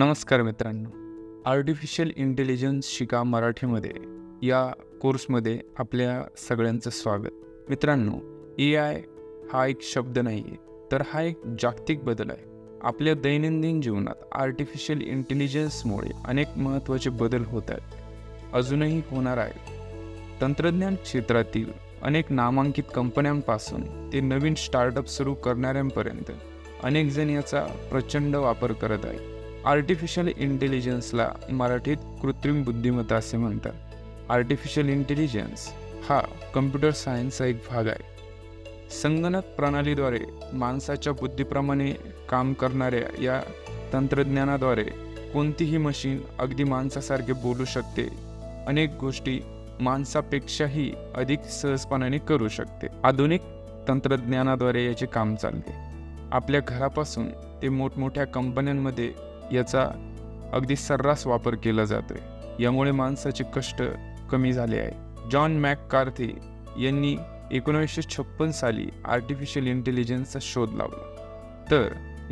नमस्कार मित्रांनो. Artificial intelligence शिका मराठीमध्ये. या कोर्समध्ये आपल्या सगळ्यांचं स्वागत. मित्रांनो ए आय हा एक शब्द नाही आहे तर हा एक जागतिक बदल आहे. आपल्या दैनंदिन जीवनात आर्टिफिशियल इंटेलिजन्समुळे अनेक महत्त्वाचे बदल होत आहेत. अजूनही होणार आहेत. तंत्रज्ञान क्षेत्रातील अनेक नामांकित कंपन्यांपासून ते नवीन स्टार्टअप सुरू करणाऱ्यांपर्यंत अनेक जण याचा प्रचंड वापर करत आहेत. आर्टिफिशियल इंटेलिजन्सला मराठीत कृत्रिम बुद्धिमत्ता असे म्हणतात. आर्टिफिशियल इंटेलिजन्स हा कम्प्युटर सायन्सचा एक भाग आहे. संगणक प्रणालीद्वारे माणसाच्या बुद्धीप्रमाणे काम करणाऱ्या या तंत्रज्ञानाद्वारे कोणतीही मशीन अगदी माणसासारखे बोलू शकते. अनेक गोष्टी माणसापेक्षाही अधिक सहजपणाने करू शकते. आधुनिक तंत्रज्ञानाद्वारे याचे काम चालते. आपल्या घरापासून ते मोठमोठ्या कंपन्यांमध्ये याचा अगदी सर्रास वापर केला जातो आहे यामुळे माणसाचे कष्ट कमी झाले आहे. जॉन मॅक कार्थे यांनी एकोणीसशे छप्पन साली आर्टिफिशियल इंटेलिजन्सचा शोध लावला. तर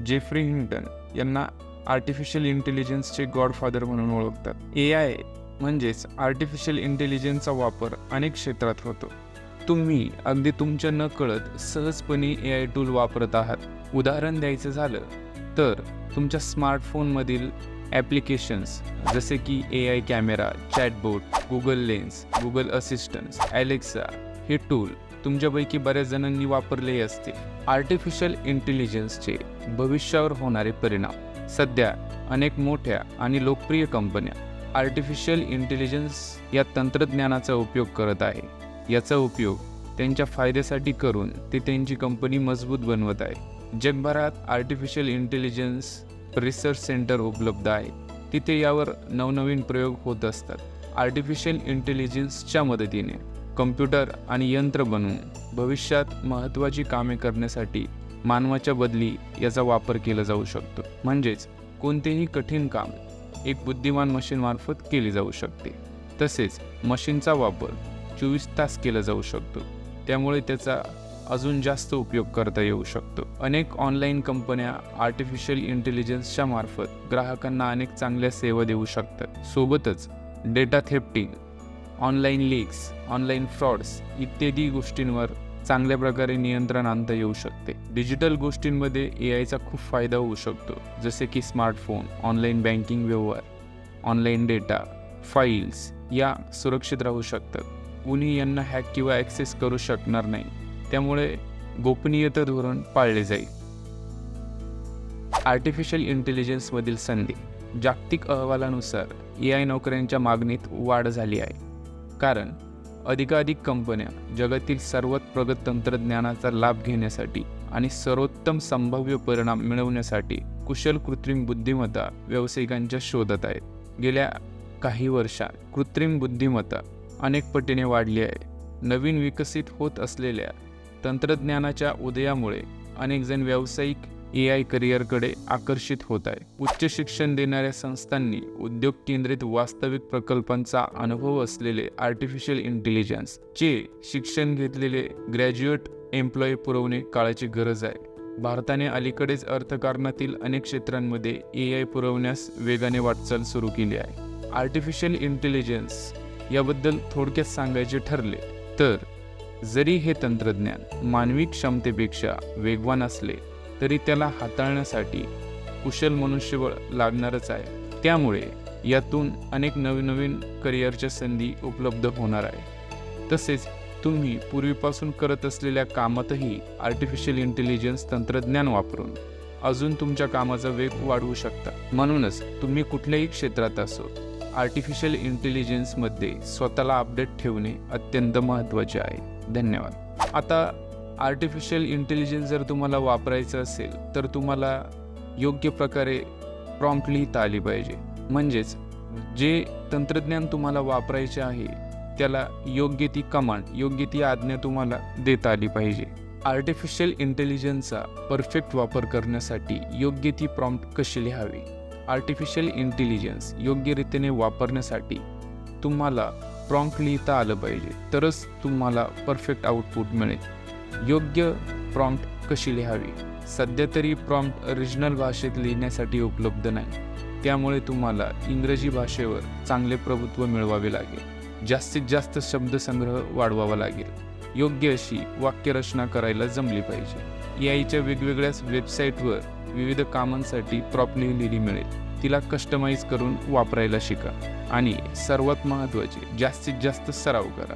जेफ्री हिंटन यांना आर्टिफिशियल इंटेलिजन्सचे गॉडफादर म्हणून ओळखतात. ए आय म्हणजेच आर्टिफिशियल इंटेलिजन्सचा वापर अनेक क्षेत्रात होतो. तुम्ही अगदी तुमच्या न कळत सहजपणे ए आय टूल वापरत आहात. उदाहरण द्यायचं झालं तर तुमच्या स्मार्टफोनमधील ॲप्लिकेशन्स जसे की A I camera chatbot Google Lens Google assistance Alexa हे टूल तुमच्यापैकी बऱ्याच जणांनी वापरले असते आर्टिफिशियल इंटेलिजन्सचे भविष्यावर होणारे परिणाम. सध्या अनेक मोठ्या आणि लोकप्रिय कंपन्या आर्टिफिशियल इंटेलिजन्स या तंत्रज्ञानाचा उपयोग करत आहे. याचा उपयोग त्यांच्या फायद्यासाठी करून ते त्यांची कंपनी मजबूत बनवत आहे. जगभरात आर्टिफिशियल इंटेलिजन्स रिसर्च सेंटर उपलब्ध आहे. तिथे यावर नवनवीन प्रयोग होत असतात. आर्टिफिशियल इंटेलिजन्सच्या मदतीने कम्प्युटर आणि यंत्र बनवून भविष्यात महत्त्वाची कामे करण्यासाठी मानवाच्या बदली याचा वापर केला जाऊ शकतो. म्हणजेच कोणतेही कठीण काम एक बुद्धिमान मशीनमार्फत केले जाऊ शकते. तसेच मशीनचा वापर चोवीस तास केला जाऊ शकतो. त्यामुळे त्याचा अजून जास्त उपयोग करता येऊ शकतो. अनेक ऑनलाईन कंपन्या आर्टिफिशियल इंटेलिजन्सच्या मार्फत ग्राहकांना अनेक चांगल्या सेवा देऊ शकतात. सोबतच data thefting online leaks online frauds इत्यादी गोष्टींवर चांगल्या प्रकारे नियंत्रण आणता येऊ शकते. डिजिटल गोष्टींमध्ये ए आयचा खूप फायदा होऊ शकतो. जसे की स्मार्टफोन ऑनलाईन बँकिंग व्यवहार ऑनलाईन डेटा फाईल्स या सुरक्षित राहू शकतात. कुणी यांना हॅक किंवा ॲक्सेस करू शकणार नाही. त्यामुळे गोपनीयता धोरण पाळले जाईल. आर्टिफिशियल इंटेलिजन्समधील संधी जागतिक अहवालानुसार ए आय नोकऱ्यांच्या मागणीत वाढ झाली आहे. कारण अधिकाधिक कंपन्या जगातील सर्वात प्रगत तंत्रज्ञानाचा लाभ घेण्यासाठी आणि सर्वोत्तम संभाव्य परिणाम मिळवण्यासाठी कुशल कृत्रिम बुद्धिमत्ता व्यावसायिकांच्या शोधत आहेत. गेल्या काही वर्षात कृत्रिम बुद्धिमत्ता अनेक पटीने वाढली आहे. नवीन विकसित होत असलेल्या तंत्रज्ञानाच्या उदयामुळे अनेक जण व्यावसायिक ए आय करिअरकडे आकर्षित होत आहे उच्च शिक्षण देणाऱ्या संस्थांनी उद्योग केंद्रित वास्तविक प्रकल्पांचा अनुभव असलेले आर्टिफिशियल इंटेलिजन्स चे शिक्षण घेतलेले ग्रॅज्युएट एम्प्लॉई पुरवणे काळाची गरज आहे. भारताने अलीकडेच अर्थकारणातील अनेक क्षेत्रांमध्ये ए आय पुरवण्यास वेगाने वाटचाल सुरू केली आहे. आर्टिफिशियल इंटेलिजन्स याबद्दल थोडक्यात सांगायचे ठरले तर जरी हे तंत्रज्ञान मानवी क्षमतेपेक्षा वेगवान असले तरी त्याला हाताळण्यासाठी कुशल मनुष्यबळ लागणारच आहे. त्यामुळे यातून अनेक नवनवीन करिअरच्या संधी उपलब्ध होणार आहे. तसेच तुम्ही पूर्वीपासून करत असलेल्या कामातही आर्टिफिशियल इंटेलिजन्स तंत्रज्ञान वापरून अजून तुमच्या कामाचा वेग वाढवू शकता. म्हणूनच तुम्ही कुठल्याही क्षेत्रात असो आर्टिफिशियल इंटेलिजन्समध्ये स्वतःला अपडेट ठेवणे अत्यंत महत्त्वाचे आहे. धन्यवाद. आता आर्टिफिशियल इंटेलिजन्स जर तुम्हाला वापरायचं असेल तर तुम्हाला योग्य प्रकारे प्रॉम्प्ट लिहिता आली पाहिजे. म्हणजेच जे तंत्रज्ञान तुम्हाला वापरायचे आहे त्याला योग्य ती कमांड योग्य ती आज्ञा तुम्हाला देता आली पाहिजे. आर्टिफिशियल इंटेलिजन्सचा परफेक्ट वापर करण्यासाठी योग्य ती प्रॉम्प्ट कशी लिहावी? आर्टिफिशियल इंटेलिजन्स योग्य रीतीने वापरण्यासाठी तुम्हाला प्रॉम्प्ट लिहिता आलं पाहिजे. तरच तुम्हाला परफेक्ट आउटपुट मिळेल. योग्य प्रॉम्प्ट कशी लिहावी? सध्या तरी प्रॉम्प्ट रिजनल भाषेत लिहिण्यासाठी उपलब्ध नाही. त्यामुळे तुम्हाला इंग्रजी भाषेवर चांगले प्रभुत्व मिळवावे लागेल. जास्तीत जास्त शब्दसंग्रह वाढवावा लागेल. योग्य अशी वाक्यरचना करायला जमली पाहिजे. ए आयच्या वेगवेगळ्या वेबसाईटवर विविध कामांसाठी प्रॉप लिहिलेली मिळेल. तिला कस्टमाइज करून वापरायला शिका. आणि सर्वात महत्त्वाचे जास्तीत जास्त सराव करा.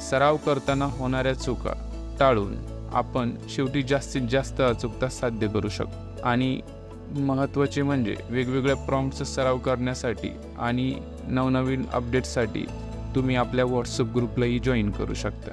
सराव करताना होणाऱ्या चुका टाळून आपण शेवटी जास्तीत जास्त अचूकता साध्य करू शकतो आणि महत्त्वाचे म्हणजे वेगवेगळ्या प्रॉम्प्टचा सराव करण्यासाठी आणि नवनवीन अपडेटसाठी तुम्ही आपल्या व्हॉट्सअप ग्रुपलाही जॉईन करू शकता.